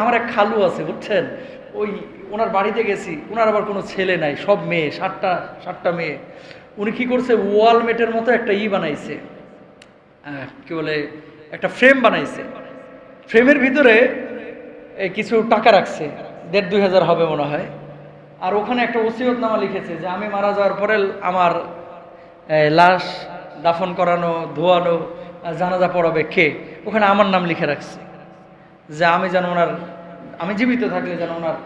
আমার এক খালু আছে, বুঝছেন? ওই ওনার বাড়িতে গেছি, ওনার আবার কোনো ছেলে নাই, সব মেয়ে, সাতটা সাতটা মেয়ে। উনি কি করছে ওয়ালমেটের মতো একটা ই বানাইছে। কি বলে, একটা ফ্রেম বানাইছে। ফ্রেমের ভিতরে কিছু টাকা রাখছে, দেড় দুই হাজার হবে মনে হয়। আর ওখানে একটা ওসিয়তনামা লিখেছে যে, আমি মারা যাওয়ার পরে আমার লাশ দাফন করানো, ধোয়ানো জানাজা পড়াবে কে? ওখানে আমার নাম লিখে রাখছে। যে আমি যেন ওনার, আমি জীবিত থাকলে যেন ওনার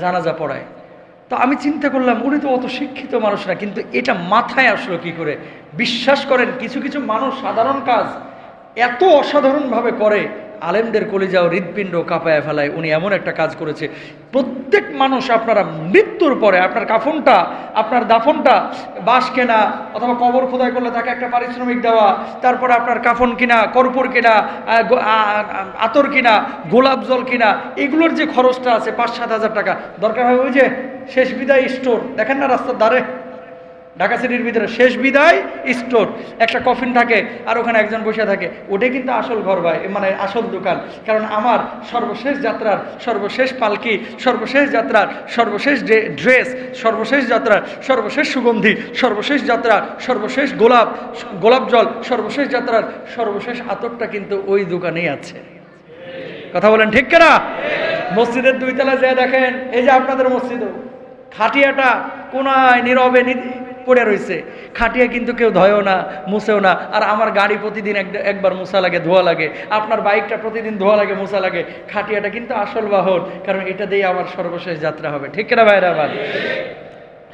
জানাজা পড়ায়। তো আমি চিন্তা করলাম, উনি তো অত শিক্ষিত মানুষ না, কিন্তু এটা মাথায় আসলো কি করে? বিশ্বাস করেন, কিছু কিছু মানুষ সাধারণ কাজ এত অসাধারণভাবে করে আলেমদের কলিজাও হৃদপিণ্ড কাঁপায় ফেলায়। উনি এমন একটা কাজ করেছে। প্রত্যেক মানুষ আপনারা মৃত্যুর পরে আপনার কাফনটা, আপনার দাফনটা, বাঁশ কেনা, অথবা কবর খোদাই করলে তাকে একটা পারিশ্রমিক দেওয়া, তারপরে আপনার কাফন কিনা, কর্পূর কিনা আতর কিনা, গোলাপ জল কিনা, এগুলোর যে খরচটা আছে পাঁচ সাত হাজার টাকা। দরকার হয় ওই যে শেষ বিদায় স্টোর। দেখেন না রাস্তার ধারে? ঢাকা সিটির ভিতরে শেষ বিদায়, স্টোর। একটা কফিন থাকে আর ওখানে একজন বসে থাকে। ওটাই কিন্তু আসল ঘর ভাই মানে আসল দোকান। কারণ আমার সর্বশেষ যাত্রার, সর্বশেষ পালকি, সর্বশেষ যাত্রার, সর্বশেষ ড্রেস, সর্বশেষ যাত্রার, সর্বশেষ সুগন্ধি, সর্বশেষ যাত্রার, সর্বশেষ গোলাপ গোলাপ জল, সর্বশেষ যাত্রার, সর্বশেষ আতরটা কিন্তু ওই দোকানেই আছে। কথা বলেন ঠিক কেনা? মসজিদের দুই তলা যেয়ে দেখেন, এই যে আপনাদের মসজিদও, খাটিয়াটা কোনায়, নীরবে পড়ে রয়েছে খাটিয়া কিন্তু কেউ ধয়ও না, মুছেও না। আর আমার গাড়ি প্রতিদিন এক একবার মুছা লাগে, ধোয়া লাগে। আপনার বাইকটা প্রতিদিন ধোয়া লাগে, মুছা লাগে। খাটিয়াটা কিন্তু আসল বাহন, কারণ এটা দিয়ে আমার সর্বশেষ যাত্রা হবে। ঠিক না ভাইরা আমার?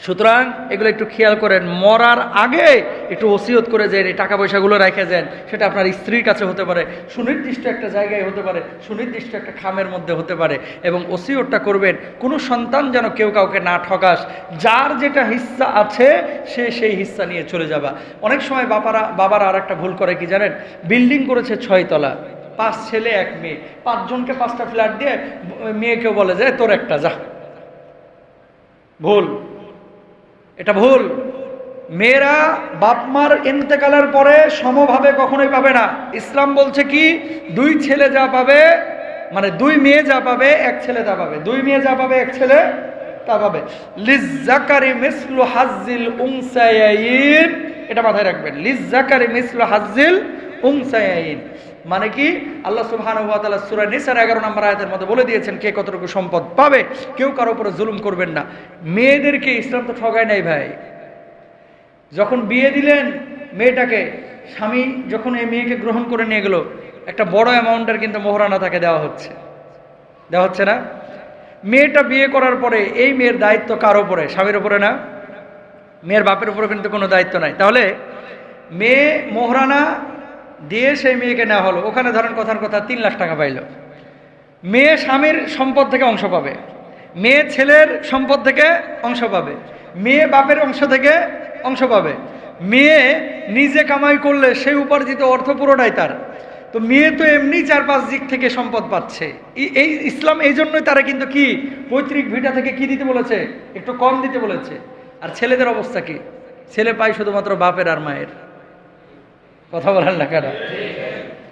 সুতরাং এগুলো একটু খেয়াল করেন, মরার আগে একটু ওসিয়ত করে যে এই টাকা পয়সাগুলো রেখে যান সেটা আপনার স্ত্রীর কাছে হতে পারে, সুনির্দিষ্ট একটা জায়গায় হতে পারে, সুনির্দিষ্ট একটা খামের মধ্যে হতে পারে এবং ওসিয়তটা করবেন, কোনো সন্তান যেন কেউ কাউকে না ঠকাস, যার যেটা হিস্সা আছে, সে সেই হিস্সা নিয়ে চলে যাবা। অনেক সময় বাবারা বাবারা আর একটা ভুল করে কি জানেন? বিল্ডিং করেছে ছয়তলা পাঁচ ছেলে, এক মেয়ে, পাঁচজনকে পাঁচটা ফ্ল্যাট দিয়ে মেয়েকেও বলে যে, তোর একটা, যা। ভুল। এটা ভুল। মেয়েরা বাপমার ইন্তেকালের পরে সমভাবে কখনোই পাবে না। ইসলাম বলছে কি, দুই ছেলে যা পাবে মানে দুই মেয়ে যা পাবে, এক ছেলে তা পাবে। দুই মেয়ে যা পাবে, এক ছেলে তা পাবে। লিজাকারি মিসলু হাজিল উংসায়াইন এটা মাথায় রাখবেন। লিজাকারি মিসলু হাজিল উংসায়াইন মানে কি? আল্লাহ তাআলা সূরা নিসার 11 নম্বর আয়াতের মধ্যে বলে দিয়েছেন, কে কতটুকু সম্পদ পাবে? কেউ কারও উপরে জুলুম করবেন না। মেয়েদেরকে ইসলাম তো ঠগায় নাই ভাই। যখন বিয়ে দিলেন মেয়েটাকে, স্বামী যখন এই মেয়েকে গ্রহণ করে নিয়ে গেল, একটা বড় অ্যামাউন্টের কিন্তু মোহরানা তাকে দেওয়া হচ্ছে। দেওয়া হচ্ছে না? মেয়েটা বিয়ে করার পরে এই মেয়ের দায়িত্ব কার ওপরে স্বামীর ওপরে না? মেয়ের বাপের উপরে কিন্তু কোনো দায়িত্ব নাই। তাহলে মেয়ে মোহরানা দিয়ে সেই মেয়েকে নেওয়া হলো। ওখানে ধরেন কথার কথা তিন লাখ টাকা পাইল। মেয়ে স্বামীর সম্পদ থেকে অংশ পাবে। মেয়ে ছেলের সম্পদ থেকে অংশ পাবে। মেয়ে বাপের অংশ থেকে অংশ পাবে। মেয়ে নিজে কামাই করলে সেই উপার্জিত অর্থ পুরোটাই তার। তো মেয়ে তো এমনি চার পাঁচ দিক থেকে সম্পদ পাচ্ছে। এই- ইসলাম এই জন্যই তারা কিন্তু কি পৈতৃক ভিটা থেকে কি দিতে বলেছে? একটু কম দিতে বলেছে। আর ছেলেদের অবস্থা কি? ছেলে পায় শুধুমাত্র বাপের আর মায়ের। কথা বলেন না কেন?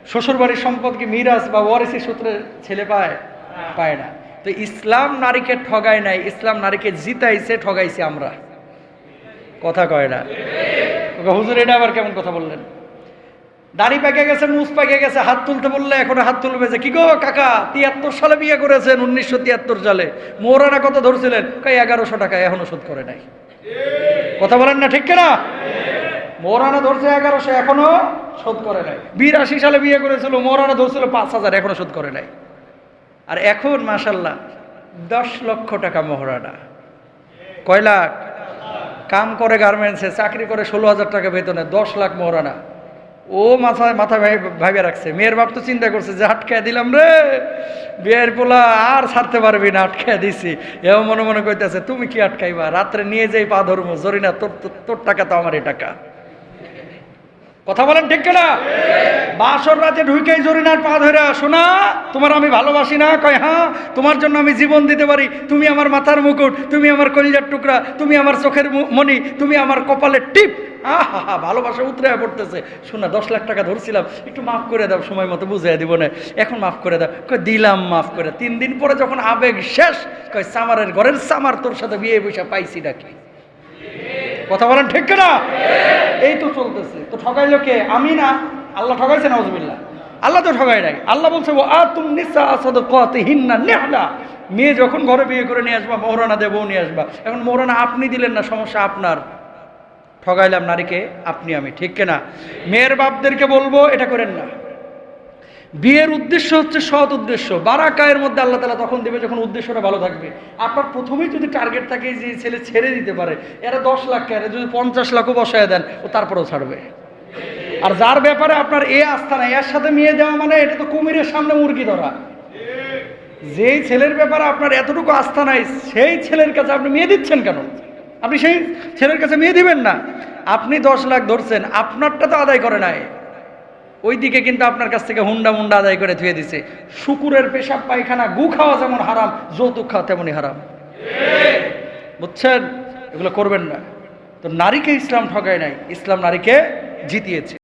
শ্বশুরবাড়ির সম্পদ কি মিরাজ বা ওয়ারিসি সূত্রে ছেলে পায়? পায় না। তো ইসলাম নারীকে ঠগায় নাই, ইসলাম নারীকে জিতাইছে, ঠগাইছে আমরা। কথা কয় না। হুজুর, এটা আবার কেমন কথা বললেন? দাড়ি পেকে গেছে মুস পেকে গেছে, হাত তুলতে বললে এখন হাত তুলবে যে, কি গো কাকা, তিয়াত্তর সালে বিয়ে করেছেন, উনিশশো তিয়াত্তর সালে। মোরানা কত ধরছিলেন? কই এগারোশো টাকা এখনও শোধ করে নাই। কথা বলেন না ঠিক কিনা? মোরানা ধরছে এগারোশো এখনও শোধ করে নাই। বিরাশি সালে বিয়ে করেছিল মোরানা ধরছিল পাঁচ হাজার, এখনও শোধ করে নাই। আর এখন মাসাল্লাহ দশ লক্ষ টাকা মহরানা কয় লাখ? কাম করে গার্মেন্টসে চাকরি করে ষোলো হাজার টাকা বেতনে, দশ লাখ মহরানা ও মাথায় মাথা ভাইবে রাখছে। মেয়ের বাপ তো চিন্তা করছে যে, আটকায় দিলাম রে। বিয়ের পোলা আর ছাড়তে পারবি না, আটকায় দিছি। এও মনে মনে কইতেছে, তুমি কি আটকাইবা? রাত্রে নিয়ে যাই পা ধরবো জরিনা তোর, তোর- টাকা তো আমারই টাকা। কথা বলেন ঠিক না বাসর রাতে ঢুকেই জরিনার পা ধরে শোনা, তোমার আমি ভালোবাসি না? কয় হ্যাঁ তোমার জন্য আমি জীবন দিতে পারি। তুমি আমার মাথার মুকুট, তুমি আমার কলিজার টুকরা, তুমি আমার চোখের মণি, তুমি আমার কপালের টিপ। আহা ভালোবাসা উতরে পড়তেছে। শোনা, দশ লাখ টাকা ধরছিলাম। একটু মাফ করে দাও, সময় মতো বুঝিয়ে দিব না। এখন মাফ করে দাও। কয়, দিলাম, মাফ করে তিন দিন পরে যখন আবেগ শেষ, কয়, সামারের ঘরের সামার তোর সাথে বিয়ে বসে পাইছি নাকি? কথা বলেন ঠিক না এই তো চলতেছে। তো ঠকাইলো কে? আমি না? আল্লাহ ঠকাইছে নজবিল্লা আল্লাহ তো ঠকাই নাই। আল্লাহ বলছে ও আ তুম নিসা আসাদ কতে হিন্না নেহলা। মেয়ে যখন ঘরে বিয়ে করে নিয়ে আসবা, মোহরানা দেবও নিয়ে আসবা। এখন মোহরানা আপনি দিলেন না, সমস্যা আপনার। ঠগাইলাম নারীকে, আপনি আমি, ঠিক কিনা? মেয়ের বাপদেরকে বলব, এটা করেন না। বিয়ের উদ্দেশ্য হচ্ছে সৎ উদ্দেশ্য। বারাকায়ের মধ্যে আল্লাহ তালা তখন দেবে যখন উদ্দেশ্যটা ভালো থাকবে। আপনার প্রথমেই যদি টার্গেট থাকে যে ছেলে ছেড়ে দিতে পারে, এরা দশ লাখ এরা যদি পঞ্চাশ লাখও বসায় দেন, ও তারপরেও ছাড়বে। আর যার ব্যাপারে আপনার এ আস্থা নাই, এর সাথে মেয়ে দেওয়া মানে এটা তো কুমিরের সামনে মুরগি ধরা। যেই ছেলের ব্যাপারে আপনার এতটুকু আস্থা নাই, সেই ছেলের কাছে আপনি মেয়ে দিচ্ছেন কেন? আপনি সেই ছেলের কাছে মেয়ে দিবেন না। আপনি দশ লাখ ধরছেন, আপনারটা তো আদায় করে নাই। ওই দিকে কিন্তু আপনার কাছ থেকে হুন্ডা মুন্ডা আদায় করে ধুয়ে দিছে। শুকুরের পেশাব, পায়খানা, গু খাওয়া যেমন হারাম, যৌতুক খাওয়া তেমনই হারাম। বুঝছেন? এগুলো করবেন না। তো নারীকে ইসলাম ঠকায় নাই, ইসলাম নারীকে জিতিয়েছে।